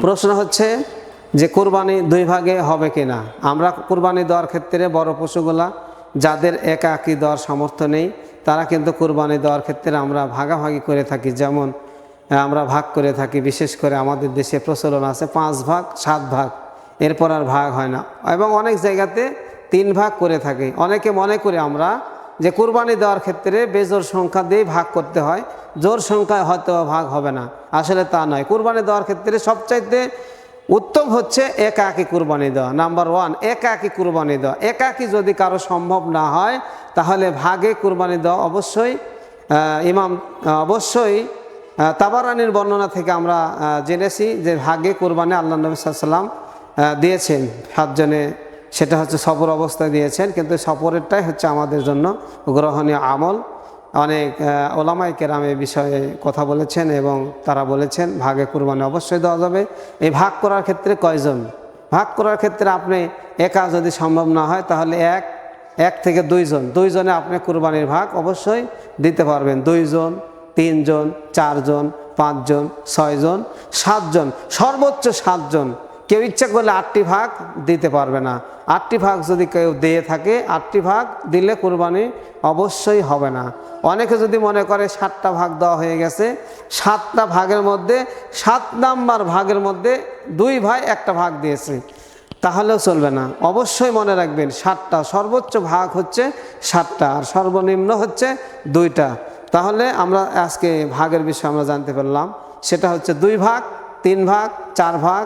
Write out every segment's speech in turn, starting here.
প্রশ্ন হচ্ছে যে কোরবানি দুই ভাগে হবে কি না আমরা কোরবানি দেওয়ার ক্ষেত্রে বড় পশুগুলা যাদের একা একই দেওয়ার সামর্থ্য নেই, তারা কিন্তু কোরবানি দেওয়ার ক্ষেত্রে আমরা ভাগাভাগি করে থাকি। যেমন আমরা ভাগ করে থাকি। বিশেষ করে আমাদের দেশে প্রচলন আছে পাঁচ ভাগ, সাত ভাগ। এরপর আর ভাগ হয় না। এবং অনেক জায়গাতে তিন ভাগ করে থাকি। অনেকে মনে করে আমরা যে কোরবানি দেওয়ার ক্ষেত্রে বেজোর সংখ্যা দিয়েই ভাগ করতে হয়। জোর সংখ্যায় হয়তো ভাগ হবে না। আসলে তা নয়। কুরবানি দেওয়ার ক্ষেত্রে সবচাইতে উত্তম হচ্ছে একাকি কুরবানি দেওয়া। নাম্বার ওয়ান একাকি কুরবানি দেওয়া। একাকি যদি কারও সম্ভব না হয়, তাহলে ভাগে কুরবানি দেওয়া অবশ্যই ইমাম অবশ্যই তাবারানির বর্ণনা থেকে আমরা জেনেছি যে ভাগে কুরবানি আল্লাহ নবী সাল্লাম দিয়েছেন। সাতজনে সেটা হচ্ছে সফর অবস্থায় দিয়েছেন, কিন্তু সফরেরটাই হচ্ছে আমাদের জন্য গ্রহণীয় আমল। অনেক ওলামাই কেরাম এই বিষয়ে কথা বলেছেন এবং তারা বলেছেন, ভাগে কুরবানি অবশ্যই দেওয়া যাবে। এই ভাগ করার ক্ষেত্রে কয়জন? ভাগ করার ক্ষেত্রে আপনি একা যদি সম্ভব না হয়, তাহলে এক এক থেকে দুইজন। দুইজনে আপনি কুরবানির ভাগ অবশ্যই দিতে পারবেন। দুইজন, তিনজন, চারজন, পাঁচজন, ছয়জন, সাতজন, সর্বোচ্চ সাতজন। কেউ ইচ্ছা করলে আটটি ভাগ দিতে পারবে না। আটটি ভাগ যদি কেউ দিয়ে থাকে, আটটি ভাগ দিলে কোরবানি অবশ্যই হবে না। অনেকে যদি মনে করে সাতটা ভাগ দেওয়া হয়ে গেছে, সাতটা ভাগের মধ্যে, সাত নাম্বার ভাগের মধ্যে দুই ভাই একটা ভাগ দিয়েছে, তাহলেও চলবে না। অবশ্যই মনে রাখবেন, সাতটা সর্বোচ্চ ভাগ হচ্ছে সাতটা, আর সর্বনিম্ন হচ্ছে দুইটা। তাহলে আমরা আজকে ভাগের বিষয়ে আমরা জানতে পারলাম। সেটা হচ্ছে দুই ভাগ, তিন ভাগ, চার ভাগ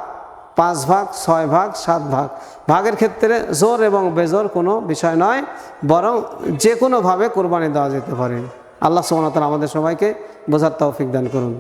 পাঁচ ভাগ, ছয় ভাগ, সাত ভাগ। ভাগের ক্ষেত্রে জোর এবং বেজোর কোনো বিষয় নয়, বরং যে কোনোভাবে কোরবানি দেওয়া যেতে পারে। আল্লাহ সোমান ওয়া আমাদের সবাইকে বোঝার তৌফিক দান করুন।